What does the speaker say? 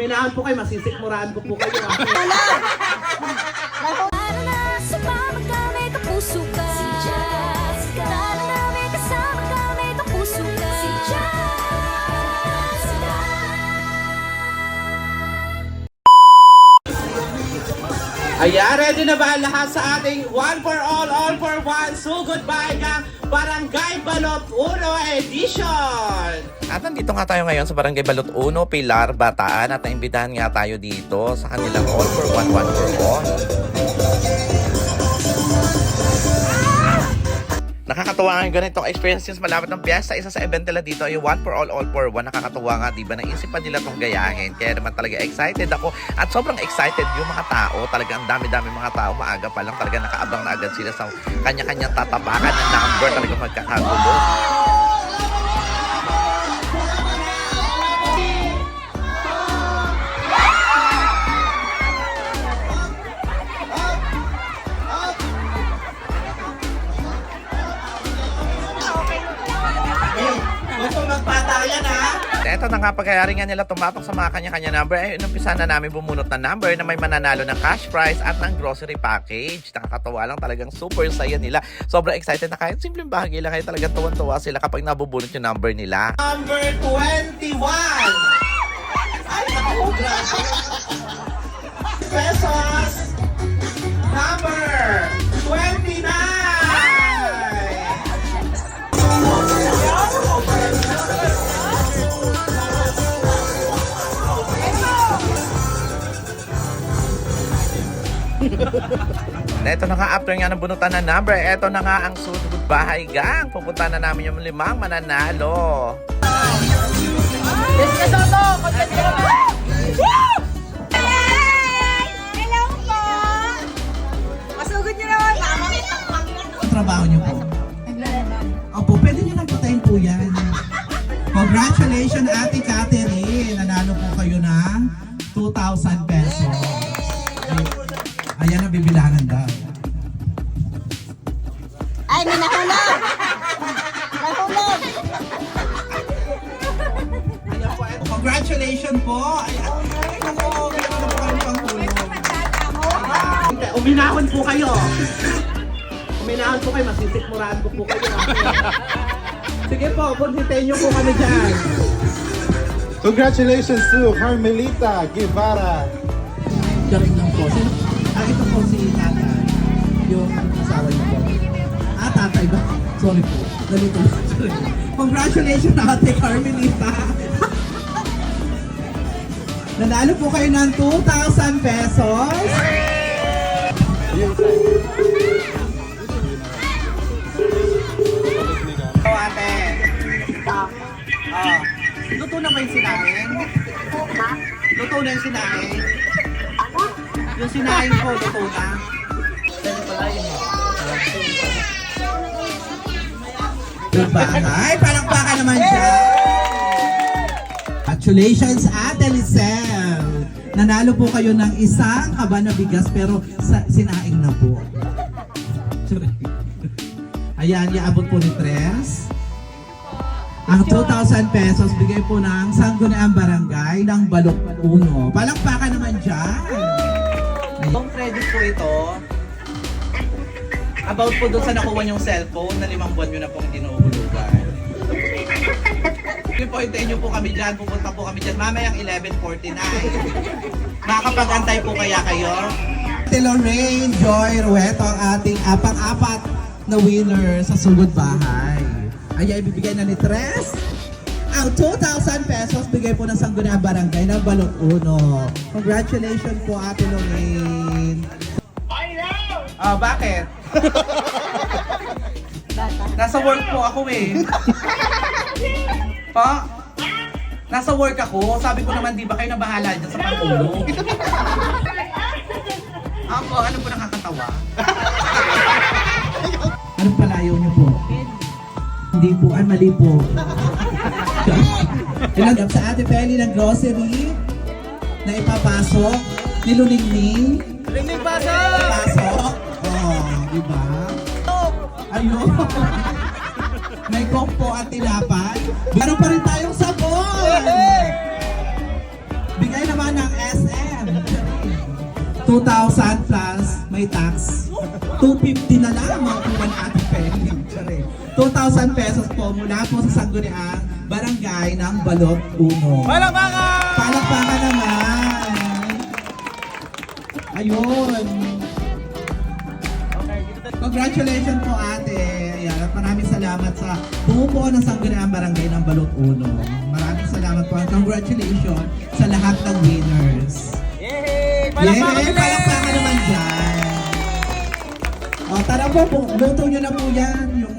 Uminahan po kayo, masisikmuraan ko po kayo. ah. Para na ka, may kapuso ka Ayan, ready na ba lahat sa ating One for All, All for One, So Goodbye ka, Barangay Balot 1 Edition! At nandito nga tayo ngayon sa Barangay Balot 1, Pilar, Bataan at naimbitahan nga tayo dito sa kanilang All for One, One for All. Nakakatuwa nga ganitong experience since malapit ng piyesta. Isa sa event nila dito ay One for All, All for One. Nakakatuwa nga, di ba? Naisip pa nila itong gayahin. Kaya naman talaga excited ako. At sobrang excited yung mga tao. Talaga ang dami-dami mga tao. Maaga pa lang talaga nakaabang na agad sila sa kanya-kanyang tatapakan ng number. Talaga magkakagulo. Magpatayan ha? Eto na nga pagkayari nga nila tumatok sa mga kanya-kanya number ay inumpisa na namin bumunot ng number na may mananalo ng cash prize at ng grocery package. Nakakatawa lang talagang super saya nila. Sobrang excited na kahit simpleng bahagi lang ay talagang tuwan-tuwa sila kapag nabubunot yung number nila. Number 21! Eto na nga after nga ng bunutan ng number, eto na nga ang sunod bahay gang. Pupunta na namin yung limang mananalo. Hello po! Masugod niyo naman, mama. Ang trabaho niyo po? Opo, pwede niyo nang patayin po yan. Congratulations, Ate Catherine. Nanalo po kayo ng 2,000 po. Ay, meron na po kayo pang tulong. Uminahon po kayo. Uminahon po kayo, masisikmuraan ko po kayo. Sige po, punsitain niyo po kami dyan. Congratulations to Carmelita Guevara. Galing lang po. Ah, ito po si tatay. Yung asawa niyo po. Ah, tatay ba? Sorry po. Nalito. Sorry. Congratulations, Ate Carmelita. Nanalo po kayo ng 2,000 pesos. Ito ate. Ah, luto na ba yung sinahin? Luto na yung sinahin? Yung sinahin ko, luto na. Ay, parang baka naman siya. Congratulations, Ate Lisel. Nanalo po kayo ng isang kaba na bigas pero sa, sinaing na po. Ayan, iabot po ni Tres. Ang 2,000 pesos bigay po ng Sangguniang Barangay ng Balok Uno. Palakpakan naman dyan. Itong credit po ito, about po doon sa nakuha niyong cellphone na limang buwan nyo na pong dinuhulugan. Yung po, hintayin niyo po kami dyan. Pupunta po kami dyan mamayang 11.49. Makakapag-antay po kaya kayo? Ate Lorraine Joy Rueto ang ating apang-apat na winner sa Sugod Bahay. Ay, ibibigay na ni Tres. Ang 2,000 pesos bigay po ng Sangguniang Barangay ng Balot Uno. Congratulations po Ate Lorraine. Ah, bakit? Nasa work po ako eh. Pa? Nasa work ako. Sabi ko naman, di ba kayo na bahala dyan sa pangulong? Ako, ano po nakakatawa? Anong palayo niyo po? Hindi po, ay mali po. Ilang sa Ate Feli ng grocery na ipapasok ni Luningning. Ringling pasok! Pasok. Oh, di ba? Ayun. May coke po at tinapay. Meron pa rin tayong sabon. Bigay naman 2,000 plus may tax. 250 na lang mga kuwan ate Penny. Tsare. 2,000 pesos po mula po sa Sangguniang Barangay ng Balot Uno. Palakpakan! Palakpakan naman! Ayun! Congratulations po ate. Ayan, at maraming salamat sa bumubuo ng Sangguniang Barangay ng Balot Uno. Maraming salamat po at congratulations sa lahat ng winners. Yay! Yay! Palakpakan naman dyan. O, tara po, po, luto nyo na po yan.